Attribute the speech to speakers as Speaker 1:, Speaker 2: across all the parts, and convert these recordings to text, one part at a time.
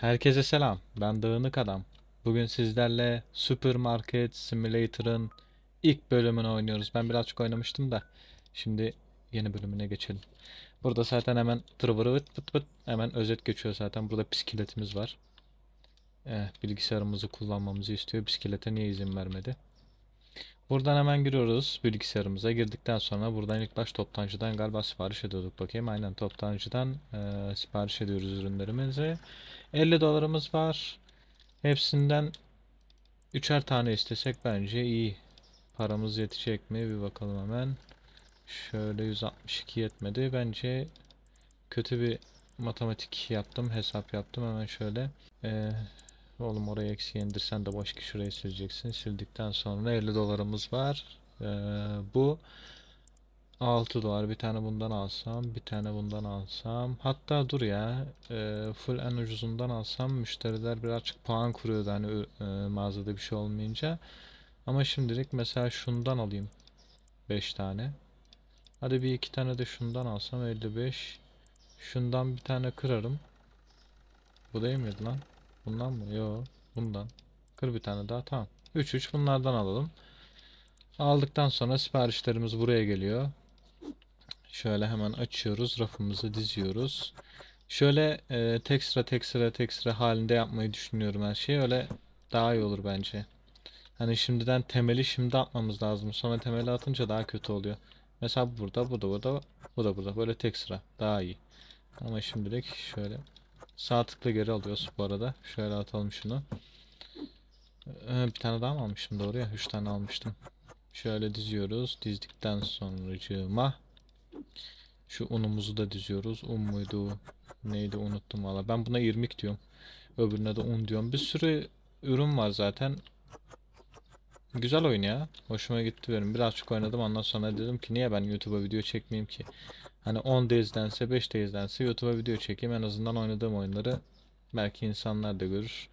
Speaker 1: Herkese selam. Ben Dağınık Adam. Bugün sizlerle Supermarket Simulator'ın ilk bölümünü oynuyoruz. Ben birazcık oynamıştım da. Şimdi yeni bölümüne geçelim. Burada zaten hemen tırvırı vıt vıt vıt hemen özet geçiyor zaten. Burada bisikletimiz var. Eh, bilgisayarımızı kullanmamızı istiyor. Bisiklete niye izin vermedi? Buradan hemen giriyoruz bilgisayarımıza. Girdikten sonra buradan ilk baş toptancıdan galiba sipariş ediyorduk. Bakayım aynen toptancıdan eh, sipariş ediyoruz ürünlerimizi. 50 dolarımız var. Hepsinden üçer tane istesek bence iyi. Paramız yetecek mi? Bir bakalım hemen. Şöyle 162 yetmedi. Bence kötü bir matematik yaptım. Hesap yaptım. Hemen şöyle. Ee, oğlum oraya eksi indirsen de başka şurayı sileceksin. Sildikten sonra 50 dolarımız var. Ee, bu 6 dolar. Bir tane bundan alsam, bir tane bundan alsam. Hatta dur ya, e, full en ucuzundan alsam müşteriler birazcık puan kuruyordu hani e, mağazada bir şey olmayınca. Ama şimdilik mesela şundan alayım 5 tane. Hadi bir iki tane de şundan alsam 55. Şundan bir tane kırarım. Bu değil miydi lan? Bundan mı? Yo, bundan. Kır bir tane daha tamam. 3 3 bunlardan alalım. Aldıktan sonra siparişlerimiz buraya geliyor. Şöyle hemen açıyoruz. Rafımızı diziyoruz. Şöyle e, tek sıra tek sıra tek sıra halinde yapmayı düşünüyorum her şeyi. Öyle daha iyi olur bence. Hani şimdiden temeli şimdi atmamız lazım. Sonra temeli atınca daha kötü oluyor. Mesela bu burada, bu da burada, bu da burada. Böyle tek sıra. Daha iyi. Ama şimdilik şöyle. Sağ tıkla geri alıyoruz bu arada. Şöyle atalım şunu. Ee, bir tane daha mı almışım doğru ya? Üç tane almıştım. Şöyle diziyoruz. Dizdikten sonracığıma şu unumuzu da diziyoruz. Un muydu? Neydi unuttum valla. Ben buna irmik diyorum. Öbürüne de un diyorum. Bir sürü ürün var zaten. Güzel oyun ya. Hoşuma gitti benim. Birazcık oynadım ondan sonra dedim ki niye ben YouTube'a video çekmeyeyim ki? Hani 10 da izlense 5 de izlense YouTube'a video çekeyim. En azından oynadığım oyunları belki insanlar da görür.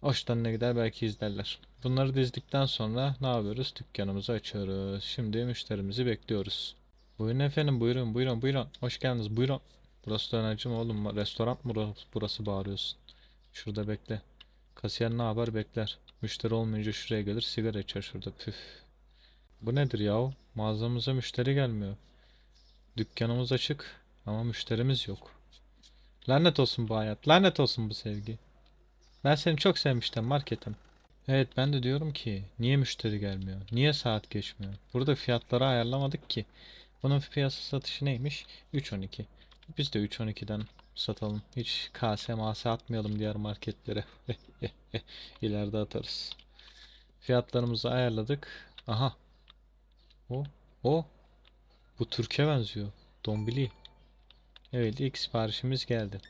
Speaker 1: Hoşlarına gider belki izlerler. Bunları dizdikten sonra ne yapıyoruz? Dükkanımızı açıyoruz. Şimdi müşterimizi bekliyoruz. Buyurun efendim buyurun buyurun buyurun. Hoş geldiniz buyurun. Burası dönerci mi oğlum? Restoran mı burası, bağırıyorsun? Şurada bekle. Kasiyer ne yapar bekler. Müşteri olmayınca şuraya gelir sigara içer şurada püf. Bu nedir yahu? Mağazamıza müşteri gelmiyor. Dükkanımız açık ama müşterimiz yok. Lanet olsun bu hayat. Lanet olsun bu sevgi. Ben seni çok sevmiştim marketim. Evet ben de diyorum ki niye müşteri gelmiyor? Niye saat geçmiyor? Burada fiyatları ayarlamadık ki. Bunun piyasa satışı neymiş? 3.12. Biz de 3.12'den satalım. Hiç kase mase atmayalım diğer marketlere. İleride atarız. Fiyatlarımızı ayarladık. Aha. O. O. Bu Türkiye benziyor. Dombili. Evet ilk siparişimiz geldi.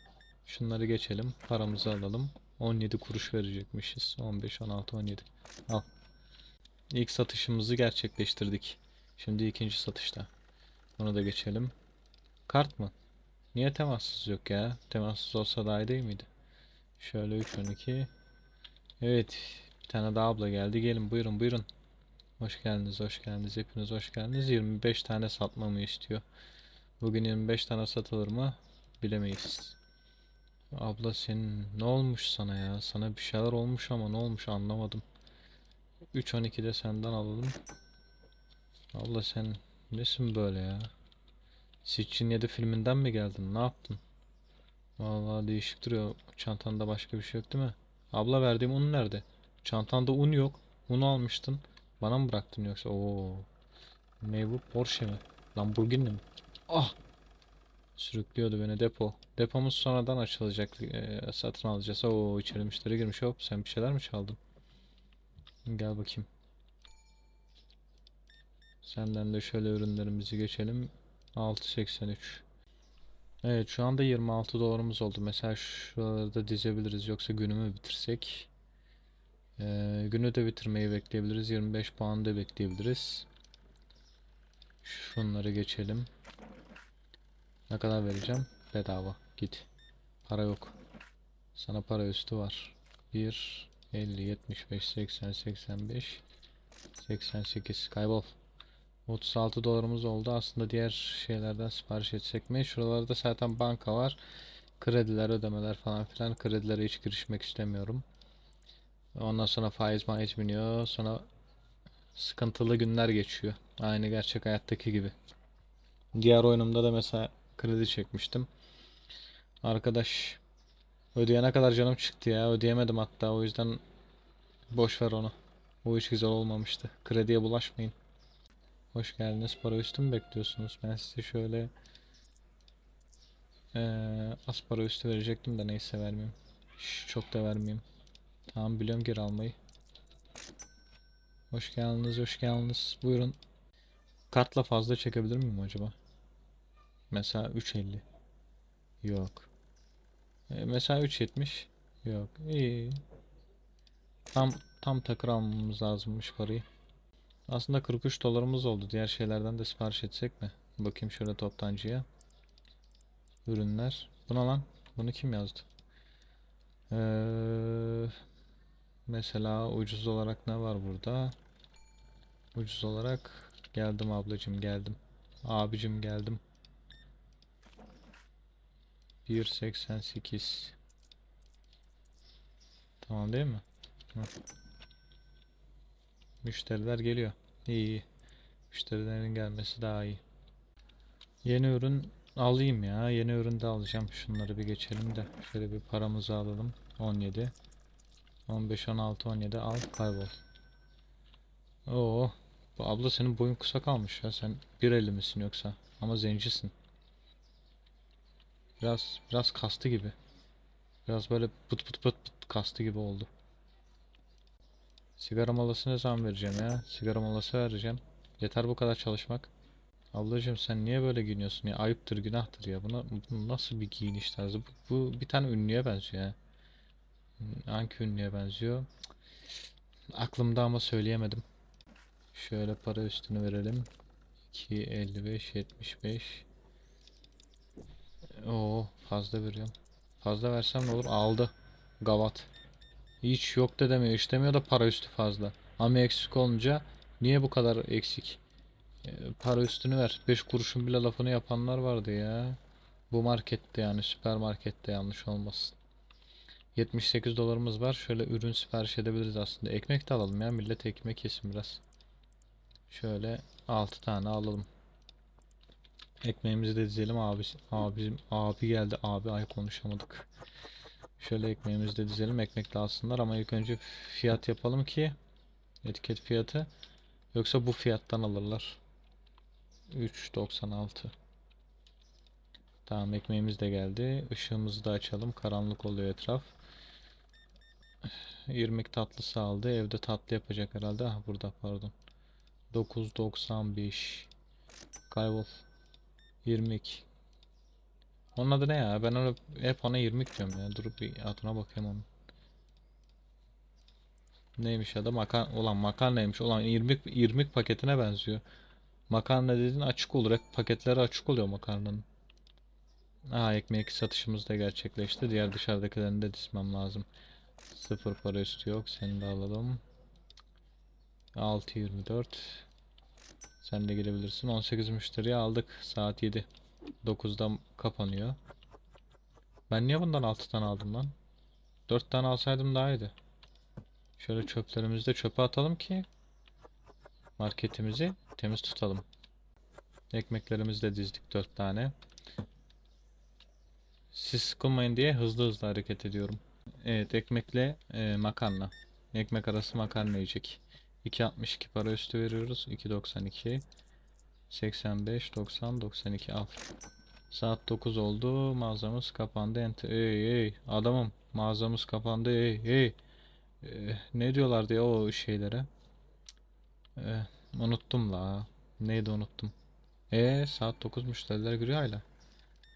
Speaker 1: Şunları geçelim. Paramızı alalım. 17 kuruş verecekmişiz. 15, 16, 17. Al. İlk satışımızı gerçekleştirdik. Şimdi ikinci satışta. Onu da geçelim. Kart mı? Niye temassız yok ya? Temassız olsa daha iyi değil miydi? Şöyle 3, 12. Evet. Bir tane daha abla geldi. Gelin buyurun buyurun. Hoş geldiniz, hoş geldiniz. Hepiniz hoş geldiniz. 25 tane satmamı istiyor. Bugün 25 tane satılır mı? Bilemeyiz. Abla senin ne olmuş sana ya? Sana bir şeyler olmuş ama ne olmuş anlamadım. 3.12'de senden alalım. Abla sen nesin böyle ya? Sitchin 7 filminden mi geldin? Ne yaptın? Vallahi değişik duruyor. Çantanda başka bir şey yok değil mi? Abla verdiğim un nerede? Çantanda un yok. Unu almıştın. Bana mı bıraktın yoksa? Oo. Ne bu? Porsche mi? Lamborghini mi? Ah! Sürüklüyordu beni depo. Depomuz sonradan açılacak. Ee, satın alacağız. Oo içeri müşteri girmiş. Hop sen bir şeyler mi çaldın? Gel bakayım. Senden de şöyle ürünlerimizi geçelim. 6.83. Evet şu anda 26 dolarımız oldu. Mesela şuraları da dizebiliriz. Yoksa günümü bitirsek. Ee, günü de bitirmeyi bekleyebiliriz. 25 puan da bekleyebiliriz. Şunları geçelim. Ne kadar vereceğim? Bedava. Git. Para yok. Sana para üstü var. 1 50 75 80 85 88 kaybol. 36 dolarımız oldu. Aslında diğer şeylerden sipariş etsek mi? Şuralarda zaten banka var. Krediler, ödemeler falan filan. Kredilere hiç girişmek istemiyorum. Ondan sonra faiz maiz biniyor. Sonra sıkıntılı günler geçiyor. Aynı gerçek hayattaki gibi. Diğer oyunumda da mesela kredi çekmiştim. Arkadaş ödeyene kadar canım çıktı ya. Ödeyemedim hatta. O yüzden boş ver onu. O iş güzel olmamıştı. Krediye bulaşmayın. Hoş geldiniz. Para üstü mü bekliyorsunuz? Ben size şöyle eee az para üstü verecektim de neyse vermeyeyim. Şş, çok da vermeyeyim. Tamam biliyorum geri almayı. Hoş geldiniz, hoş geldiniz. Buyurun. Kartla fazla çekebilir miyim acaba? Mesela 3.50. Yok. E, mesela 3.70. Yok. İyi. Tam tam takır almamız lazımmış parayı. Aslında 43 dolarımız oldu. Diğer şeylerden de sipariş etsek mi? Bakayım şöyle toptancıya. Ürünler. Buna lan. Bunu kim yazdı? Ee, mesela ucuz olarak ne var burada? Ucuz olarak geldim ablacım geldim. Abicim geldim. 1.88 Tamam değil mi? Hı. Müşteriler geliyor. İyi iyi. Müşterilerin gelmesi daha iyi. Yeni ürün alayım ya. Yeni ürün de alacağım. Şunları bir geçelim de. Şöyle bir paramızı alalım. 17 15 16 17 al kaybol. Oo. Bu abla senin boyun kısa kalmış ya. Sen 1.50 misin yoksa? Ama zencisin. Biraz biraz kastı gibi. Biraz böyle pıt pıt pıt pıt kastı gibi oldu. Sigara molası ne zaman vereceğim ya? Sigara molası vereceğim. Yeter bu kadar çalışmak. Ablacığım sen niye böyle giyiniyorsun ya? Ayıptır, günahtır ya. Buna bu nasıl bir giyiniş tarzı? Bu, bu bir tane ünlüye benziyor ya. Hangi ünlüye benziyor? Aklımda ama söyleyemedim. Şöyle para üstünü verelim. 2 55 75 Oo fazla veriyorum. Fazla versem ne olur? Aldı. Gavat. Hiç yok da demiyor. İstemiyor da para üstü fazla. Ama eksik olunca niye bu kadar eksik? Ee, para üstünü ver. 5 kuruşun bile lafını yapanlar vardı ya. Bu markette yani süpermarkette yanlış olmasın. 78 dolarımız var. Şöyle ürün sipariş edebiliriz aslında. Ekmek de alalım ya. Millet ekmek yesin biraz. Şöyle 6 tane alalım. Ekmeğimizi de dizelim abi. Abi, abi geldi. Abi ay konuşamadık. Şöyle ekmeğimizi de dizelim. Ekmek de alsınlar ama ilk önce fiyat yapalım ki etiket fiyatı. Yoksa bu fiyattan alırlar. 3.96 Tamam ekmeğimiz de geldi. Işığımızı da açalım. Karanlık oluyor etraf. İrmik tatlısı aldı. Evde tatlı yapacak herhalde. Ah burada pardon. 9.95 Kaybol. 22 Onun adı ne ya? Ben onu hep ona 20 diyorum ya. Durup bir adına bakayım onun. Neymiş adı? Makarna. Ulan makarnaymış. Ulan irmik, irmik paketine benziyor. Makarna dediğin açık olur. Hep paketleri açık oluyor makarnanın. Aa ekmek satışımız da gerçekleşti. Diğer dışarıdakilerini de dizmem lazım. Sıfır para üstü yok. Seni de alalım. 6.24 Sen de gelebilirsin. 18 müşteriyi aldık. Saat 7. 9'da kapanıyor. Ben niye bundan 6 tane aldım lan? 4 tane alsaydım daha iyiydi. Şöyle çöplerimizi de çöpe atalım ki marketimizi temiz tutalım. Ekmeklerimizi de dizdik 4 tane. Siz sıkılmayın diye hızlı hızlı hareket ediyorum. Evet ekmekle e, makarna. Ekmek arası makarna yiyecek. 2.62 para üstü veriyoruz. 2.92 85 90 92 al. Saat 9 oldu. Mağazamız kapandı. Enter. Ey ey adamım mağazamız kapandı. Ey ey. Ee, ne diyorlardı ya o şeylere? Ee, unuttum la. Neydi unuttum. E saat 9 müşteriler giriyor hala.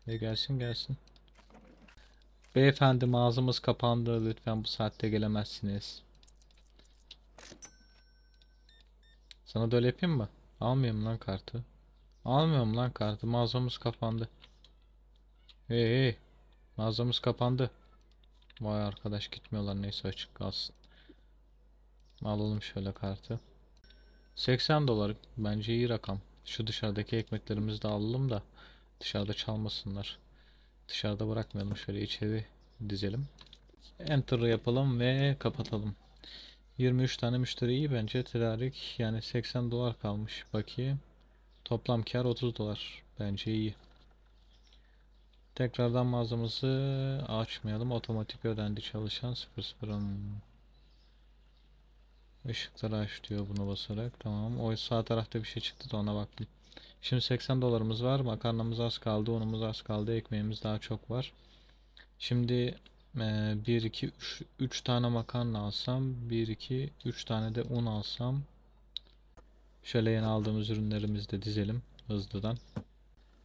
Speaker 1: E gelsin gelsin. Beyefendi mağazamız kapandı. Lütfen bu saatte gelemezsiniz. Sana da yapayım mı? Almıyorum lan kartı. Almıyorum lan kartı. Mağazamız kapandı. Hey hey. Mağazamız kapandı. Vay arkadaş gitmiyorlar neyse açık kalsın. Alalım şöyle kartı. 80 dolar bence iyi rakam. Şu dışarıdaki ekmeklerimizi de alalım da dışarıda çalmasınlar. Dışarıda bırakmayalım. Şöyle içeri dizelim. Enter yapalım ve kapatalım. 23 tane müşteri iyi bence. Tedarik yani 80 dolar kalmış. Bakayım. Toplam kar 30 dolar. Bence iyi. Tekrardan mağazamızı açmayalım. Otomatik ödendi çalışan 00. Işıkları aç diyor bunu basarak. Tamam. O sağ tarafta bir şey çıktı da ona baktım. Şimdi 80 dolarımız var. Makarnamız az kaldı. Unumuz az kaldı. Ekmeğimiz daha çok var. Şimdi 1, 2, 3, 3 tane makarna alsam. 1, 2, 3 tane de un alsam. Şöyle yeni aldığımız ürünlerimizi de dizelim hızlıdan.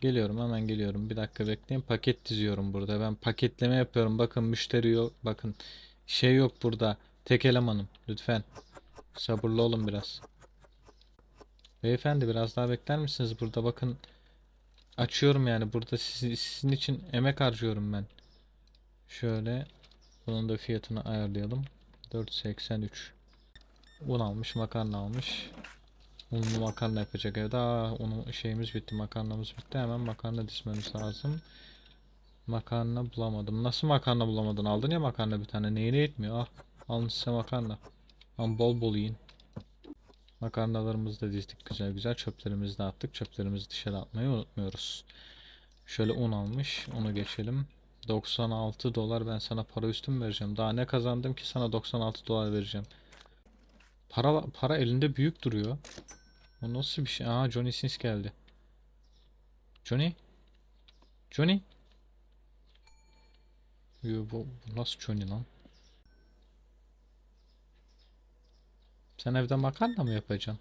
Speaker 1: Geliyorum hemen geliyorum. Bir dakika bekleyin. Paket diziyorum burada. Ben paketleme yapıyorum. Bakın müşteri yok. Bakın şey yok burada. Tek elemanım. Lütfen. Sabırlı olun biraz. Beyefendi biraz daha bekler misiniz? Burada bakın. Açıyorum yani. Burada sizin, sizin için emek harcıyorum ben. Şöyle. Bunun da fiyatını ayarlayalım. 4.83 Un almış, makarna almış. Unlu makarna yapacak evde. Aa, unu şeyimiz bitti, makarnamız bitti. Hemen makarna dizmemiz lazım. Makarna bulamadım. Nasıl makarna bulamadın? Aldın ya makarna bir tane. Neyine yetmiyor? Al. Alın size makarna. Ama bol bol yiyin. Makarnalarımızı da dizdik güzel güzel. Çöplerimizi de attık. Çöplerimizi dışarı atmayı unutmuyoruz. Şöyle un almış. Onu geçelim. 96 dolar ben sana para üstün vereceğim. Daha ne kazandım ki sana 96 dolar vereceğim. Para para elinde büyük duruyor. O nasıl bir şey? Aa Johnny Sins geldi. Johnny? Johnny? Yo, bu, bu nasıl Johnny lan? Sen evde makarna mı yapacaksın?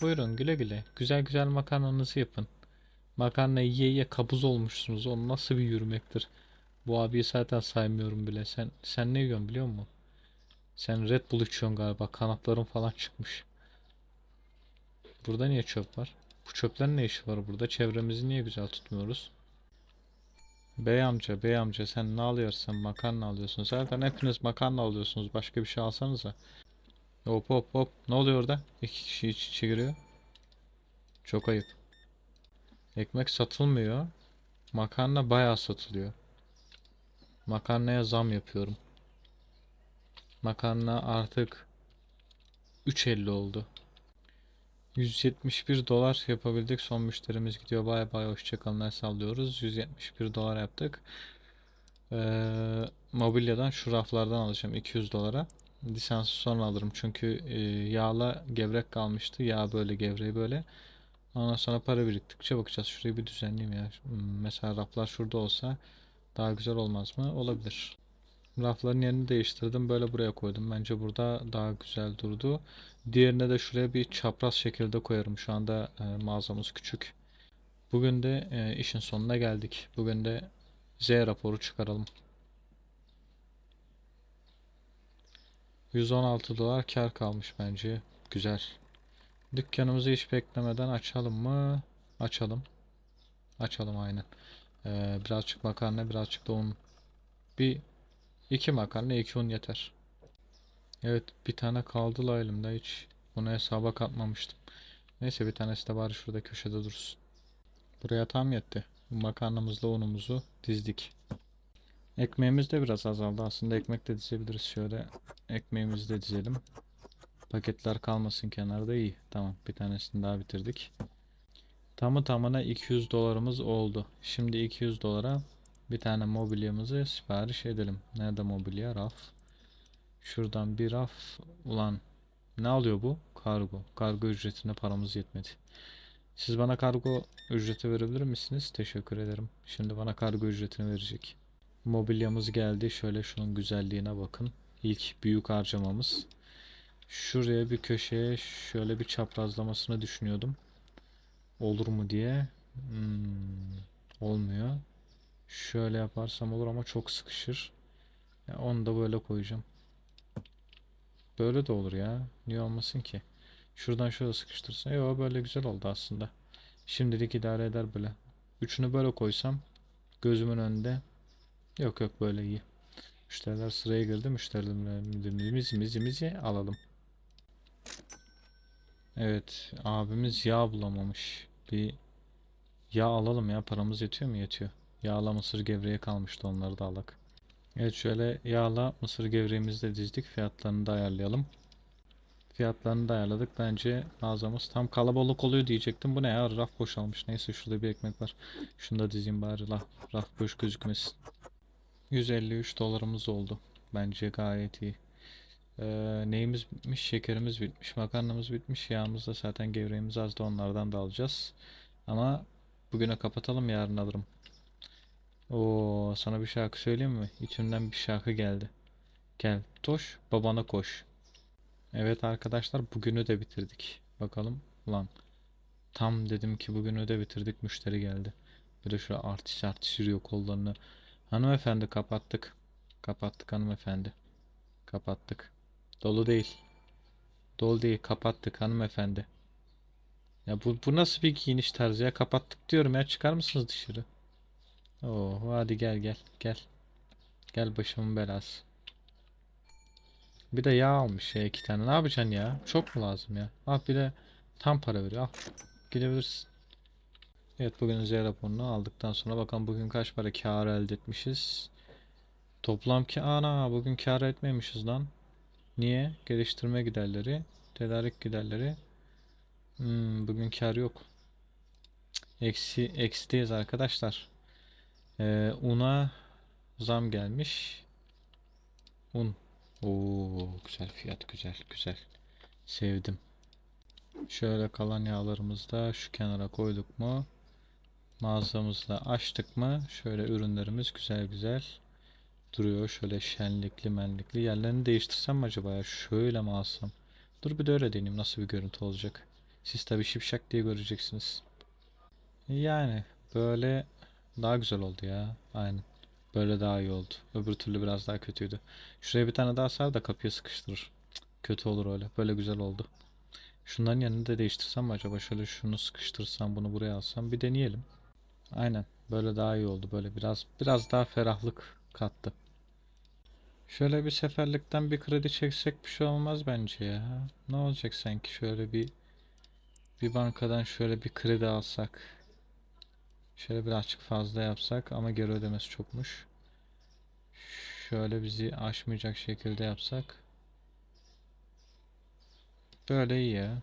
Speaker 1: Buyurun güle güle. Güzel güzel makarnanızı yapın. Makarna yiye yiye kabuz olmuşsunuz. O nasıl bir yürümektir? Bu abiyi zaten saymıyorum bile. Sen sen ne yiyorsun biliyor musun? Sen Red Bull içiyorsun galiba. Kanatların falan çıkmış. Burada niye çöp var? Bu çöplerin ne işi var burada? Çevremizi niye güzel tutmuyoruz? Bey amca, bey amca sen ne alıyorsun? Makarna alıyorsun. Zaten hepiniz makarna alıyorsunuz. Başka bir şey alsanıza. Hop hop hop. Ne oluyor orada? İki kişi iç içe giriyor. Çok ayıp. Ekmek satılmıyor. Makarna bayağı satılıyor. Makarnaya zam yapıyorum. Makarna artık 3.50 oldu. 171 dolar yapabildik. Son müşterimiz gidiyor. Bay bay hoşçakalın. El sallıyoruz. 171 dolar yaptık. Ee, mobilyadan şu raflardan alacağım 200 dolara. Lisansı sonra alırım çünkü e, yağla gevrek kalmıştı. Yağ böyle gevreği böyle. Ondan sonra para biriktikçe bakacağız. Şurayı bir düzenleyeyim ya. Hmm, Mesela raflar şurada olsa daha güzel olmaz mı? Olabilir. Rafların yerini değiştirdim. Böyle buraya koydum. Bence burada daha güzel durdu. Diğerine de şuraya bir çapraz şekilde koyarım. Şu anda e, mağazamız küçük. Bugün de e, işin sonuna geldik. Bugün de Z raporu çıkaralım. 116 dolar kar kalmış bence. Güzel. Dükkanımızı hiç beklemeden açalım mı? Açalım. Açalım aynen. Ee, birazcık makarna, birazcık da un. Bir iki makarna, iki un yeter. Evet, bir tane kaldı la elimde hiç. Bunu hesaba katmamıştım. Neyse bir tanesi de bari şurada köşede dursun. Buraya tam yetti. Makarnamızla unumuzu dizdik. Ekmeğimiz de biraz azaldı. Aslında ekmek de dizebiliriz. Şöyle ekmeğimizi de dizelim. Paketler kalmasın kenarda iyi. Tamam bir tanesini daha bitirdik. Tamı tamına 200 dolarımız oldu. Şimdi 200 dolara bir tane mobilyamızı sipariş edelim. Nerede mobilya? Raf. Şuradan bir raf. Ulan ne alıyor bu? Kargo. Kargo ücretine paramız yetmedi. Siz bana kargo ücreti verebilir misiniz? Teşekkür ederim. Şimdi bana kargo ücretini verecek. Mobilyamız geldi. Şöyle şunun güzelliğine bakın. İlk büyük harcamamız. Şuraya bir köşeye şöyle bir çaprazlamasını düşünüyordum. Olur mu diye. Hmm, olmuyor. Şöyle yaparsam olur ama çok sıkışır. Ya onu da böyle koyacağım. Böyle de olur ya. Niye olmasın ki? Şuradan şöyle sıkıştırsam. Yok böyle güzel oldu aslında. Şimdilik idare eder böyle. Üçünü böyle koysam gözümün önünde. Yok yok böyle iyi. Müşteriler sıraya girdi. Müşterilerimizi alalım. Evet, abimiz yağ bulamamış. Bir yağ alalım ya. Paramız yetiyor mu? Yetiyor. Yağla mısır gevreği kalmıştı onları da alak. Evet şöyle yağla mısır gevreğimizi de dizdik. Fiyatlarını da ayarlayalım. Fiyatlarını da ayarladık. Bence mağazamız tam kalabalık oluyor diyecektim. Bu ne ya? Raf boşalmış. Neyse şurada bir ekmek var. Şunu da dizeyim bari. Raf, raf boş gözükmesin. 153 dolarımız oldu. Bence gayet iyi. Ee, neyimiz bitmiş? Şekerimiz bitmiş. Makarnamız bitmiş. Yağımız da zaten gevreğimiz az da onlardan da alacağız. Ama bugüne kapatalım yarın alırım. Oo, sana bir şarkı söyleyeyim mi? İçimden bir şarkı geldi. Gel, Toş, babana koş. Evet arkadaşlar, bugünü de bitirdik. Bakalım, ulan. Tam dedim ki bugünü de bitirdik, müşteri geldi. Bir de şöyle artist artist yürüyor kollarını. Hanımefendi kapattık. Kapattık hanımefendi. Kapattık. Dolu değil. Dolu değil, kapattık hanımefendi. Ya bu, bu nasıl bir giyiniş tarzı ya? Kapattık diyorum ya, çıkar mısınız dışarı? Oo, hadi gel gel gel. Gel başımın belası. Bir de yağ almış ya iki tane. Ne yapacaksın ya? Çok mu lazım ya? Al bir de tam para veriyor. Al. Gidebilirsin. Evet bugün Z raporunu aldıktan sonra bakalım bugün kaç para kar elde etmişiz. Toplam ki ana bugün kar etmemişiz lan. Niye? Geliştirme giderleri, tedarik giderleri. Hmm, bugün kar yok. Eksi eksideyiz arkadaşlar. Ee, una zam gelmiş. Un. Oo, güzel fiyat güzel güzel. Sevdim. Şöyle kalan yağlarımızı da şu kenara koyduk mu? Mağazamızda açtık mı? Şöyle ürünlerimiz güzel güzel duruyor. Şöyle şenlikli menlikli. Yerlerini değiştirsem mi acaba ya? Şöyle mi alsam? Dur bir de öyle deneyeyim nasıl bir görüntü olacak. Siz tabii şipşak diye göreceksiniz. Yani böyle daha güzel oldu ya. Aynen. Böyle daha iyi oldu. Öbür türlü biraz daha kötüydü. Şuraya bir tane daha sar da kapıya sıkıştırır. Kötü olur öyle. Böyle güzel oldu. Şunların yanını da değiştirsem mi acaba? Şöyle şunu sıkıştırsam bunu buraya alsam bir deneyelim. Aynen. Böyle daha iyi oldu. Böyle biraz biraz daha ferahlık kattı. Şöyle bir seferlikten bir kredi çeksek bir şey olmaz bence ya. Ne olacak sanki şöyle bir bir bankadan şöyle bir kredi alsak. Şöyle birazcık fazla yapsak ama geri ödemesi çokmuş. Şöyle bizi aşmayacak şekilde yapsak. Böyle iyi ya.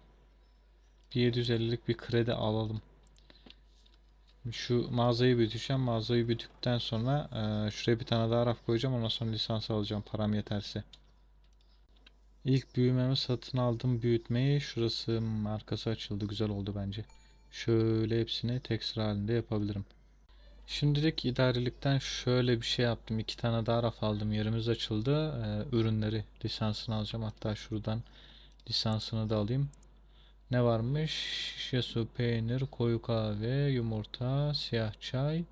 Speaker 1: Bir 750'lik bir kredi alalım. Şu mağazayı büyüteceğim. Mağazayı büyüttükten sonra eee, şuraya bir tane daha raf koyacağım. Ondan sonra lisans alacağım param yeterse. İlk büyümemi satın aldım büyütmeyi. Şurası markası açıldı. Güzel oldu bence. Şöyle hepsini tek sıra halinde yapabilirim. Şimdilik idarelikten şöyle bir şey yaptım. İki tane daha raf aldım. Yerimiz açıldı. Ee, ürünleri lisansını alacağım. Hatta şuradan lisansını da alayım. Ne varmış? Şişe su, peynir, koyu kahve, yumurta, siyah çay.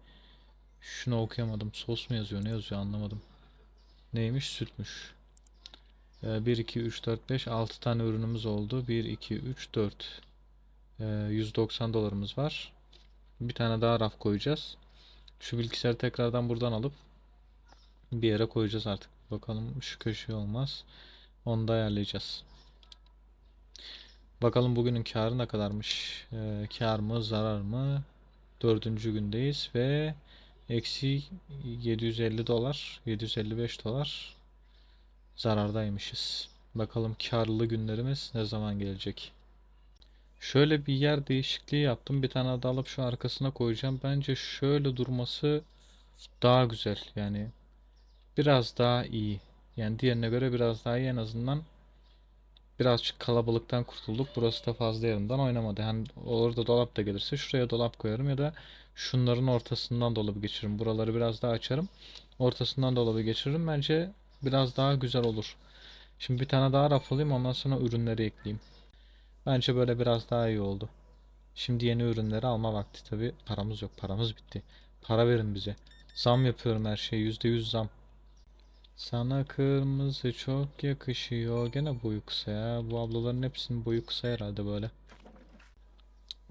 Speaker 1: Şunu okuyamadım. Sos mu yazıyor? Ne yazıyor? Anlamadım. Neymiş? Sütmüş. Ee, 1, 2, 3, 4, 5, 6 tane ürünümüz oldu. 1, 2, 3, 4. Ee, 190 dolarımız var. Bir tane daha raf koyacağız. Şu bilgisayarı tekrardan buradan alıp bir yere koyacağız artık. Bakalım şu köşe olmaz. Onu da ayarlayacağız. Bakalım bugünün karı ne kadarmış? Ee, kar mı zarar mı? Dördüncü gündeyiz ve eksi 750 dolar 755 dolar zarardaymışız. Bakalım karlı günlerimiz ne zaman gelecek? Şöyle bir yer değişikliği yaptım. Bir tane daha alıp şu arkasına koyacağım. Bence şöyle durması daha güzel. Yani biraz daha iyi. Yani diğerine göre biraz daha iyi en azından birazcık kalabalıktan kurtulduk. Burası da fazla yerinden oynamadı. Hani orada dolap da gelirse şuraya dolap koyarım ya da şunların ortasından dolabı geçiririm. Buraları biraz daha açarım. Ortasından dolabı geçiririm. Bence biraz daha güzel olur. Şimdi bir tane daha raf alayım ondan sonra ürünleri ekleyeyim. Bence böyle biraz daha iyi oldu. Şimdi yeni ürünleri alma vakti tabi. Paramız yok. Paramız bitti. Para verin bize. Zam yapıyorum her şeye. %100 zam. Sana kırmızı çok yakışıyor. Gene boyu kısa ya. Bu ablaların hepsinin boyu kısa herhalde böyle.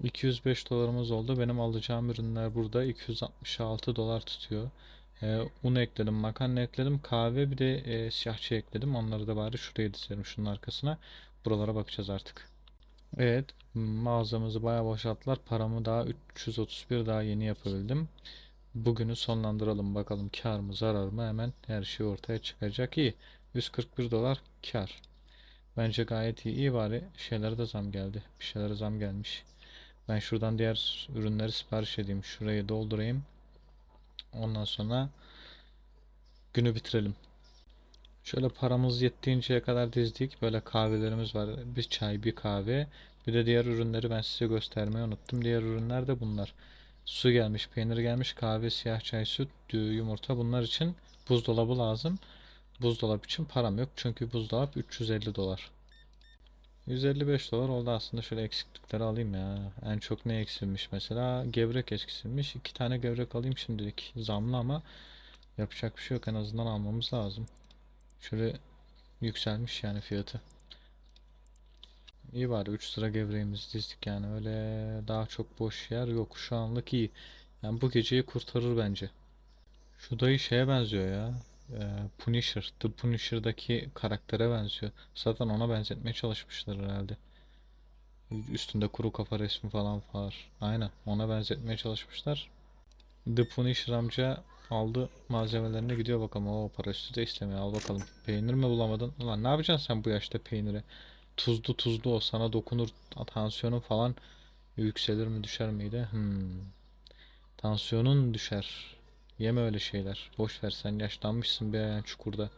Speaker 1: 205 dolarımız oldu. Benim alacağım ürünler burada 266 dolar tutuyor. Ee, un ekledim, makarna ekledim, kahve bir de e, siyah çay ekledim. Onları da bari şuraya dizerim şunun arkasına. Buralara bakacağız artık. Evet, mağazamızı bayağı boşalttılar. Paramı daha 331 daha yeni yapabildim. Bugünü sonlandıralım bakalım kar mı zarar mı hemen her şey ortaya çıkacak. İyi. 141 dolar kar. Bence gayet iyi. İyi bari şeylere de zam geldi. Bir şeylere zam gelmiş. Ben şuradan diğer ürünleri sipariş edeyim. Şurayı doldurayım. Ondan sonra günü bitirelim. Şöyle paramız yettiğinceye kadar dizdik. Böyle kahvelerimiz var. Bir çay, bir kahve. Bir de diğer ürünleri ben size göstermeyi unuttum. Diğer ürünler de bunlar. Su gelmiş, peynir gelmiş, kahve, siyah çay, süt, yumurta. Bunlar için buzdolabı lazım. Buzdolabı için param yok. Çünkü buzdolabı 350 dolar. 155 dolar oldu aslında. Şöyle eksiklikleri alayım ya. En çok ne eksilmiş mesela? Gevrek eksilmiş. İki tane gevrek alayım şimdilik. Zamlı ama yapacak bir şey yok. En azından almamız lazım. Şöyle yükselmiş yani fiyatı. İyi bari 3 sıra gevreğimizi dizdik yani öyle daha çok boş yer yok şu anlık iyi. Yani bu geceyi kurtarır bence. Şu dayı şeye benziyor ya. Ee, Punisher. The Punisher'daki karaktere benziyor. Zaten ona benzetmeye çalışmışlar herhalde. Üstünde kuru kafa resmi falan var. Aynen ona benzetmeye çalışmışlar. The Punisher amca aldı malzemelerine gidiyor bakalım. O para üstü de istemiyor. Al bakalım. Peynir mi bulamadın? Ulan ne yapacaksın sen bu yaşta peyniri? Tuzlu tuzlu o sana dokunur. Tansiyonun falan yükselir mi düşer miydi? Hmm. Tansiyonun düşer. Yeme öyle şeyler. Boş ver sen yaşlanmışsın ayağın çukurda.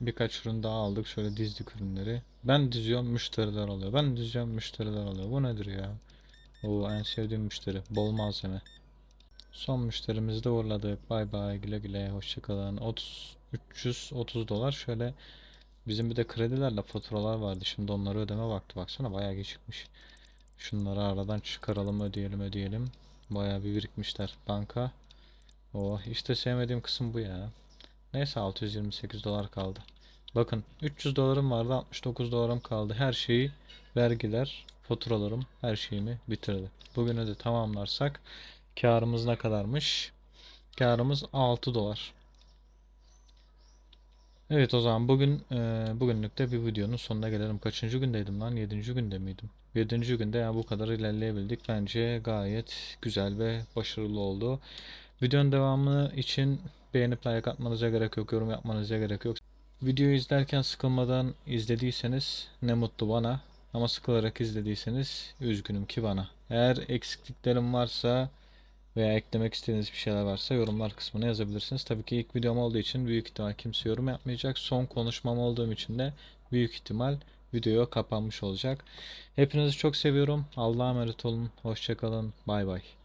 Speaker 1: Birkaç ürün daha aldık. Şöyle dizdik ürünleri. Ben diziyorum müşteriler alıyor. Ben diziyorum müşteriler alıyor. Bu nedir ya? O en sevdiğim müşteri. Bol malzeme. Son müşterimizi de uğurladık. Bay bay güle güle hoşçakalın. 30 330 dolar şöyle bizim bir de kredilerle faturalar vardı. Şimdi onları ödeme vakti baksana bayağı gecikmiş. Şunları aradan çıkaralım ödeyelim ödeyelim. Bayağı bir birikmişler. Banka. Oh işte sevmediğim kısım bu ya. Neyse 628 dolar kaldı. Bakın 300 dolarım vardı 69 dolarım kaldı. Her şeyi vergiler, faturalarım her şeyimi bitirdi. Bugünü de tamamlarsak karımız ne kadarmış? Karımız 6 dolar. Evet o zaman bugün e, bugünlük de bir videonun sonuna gelelim. Kaçıncı gündeydim lan? 7. günde miydim? 7. günde yani bu kadar ilerleyebildik. Bence gayet güzel ve başarılı oldu. Videonun devamı için beğenip like atmanıza gerek yok, yorum yapmanıza gerek yok. Videoyu izlerken sıkılmadan izlediyseniz ne mutlu bana. Ama sıkılarak izlediyseniz üzgünüm ki bana. Eğer eksikliklerim varsa veya eklemek istediğiniz bir şeyler varsa yorumlar kısmına yazabilirsiniz. Tabii ki ilk videom olduğu için büyük ihtimal kimse yorum yapmayacak. Son konuşmam olduğum için de büyük ihtimal video kapanmış olacak. Hepinizi çok seviyorum. Allah'a emanet olun. Hoşçakalın. Bay bay.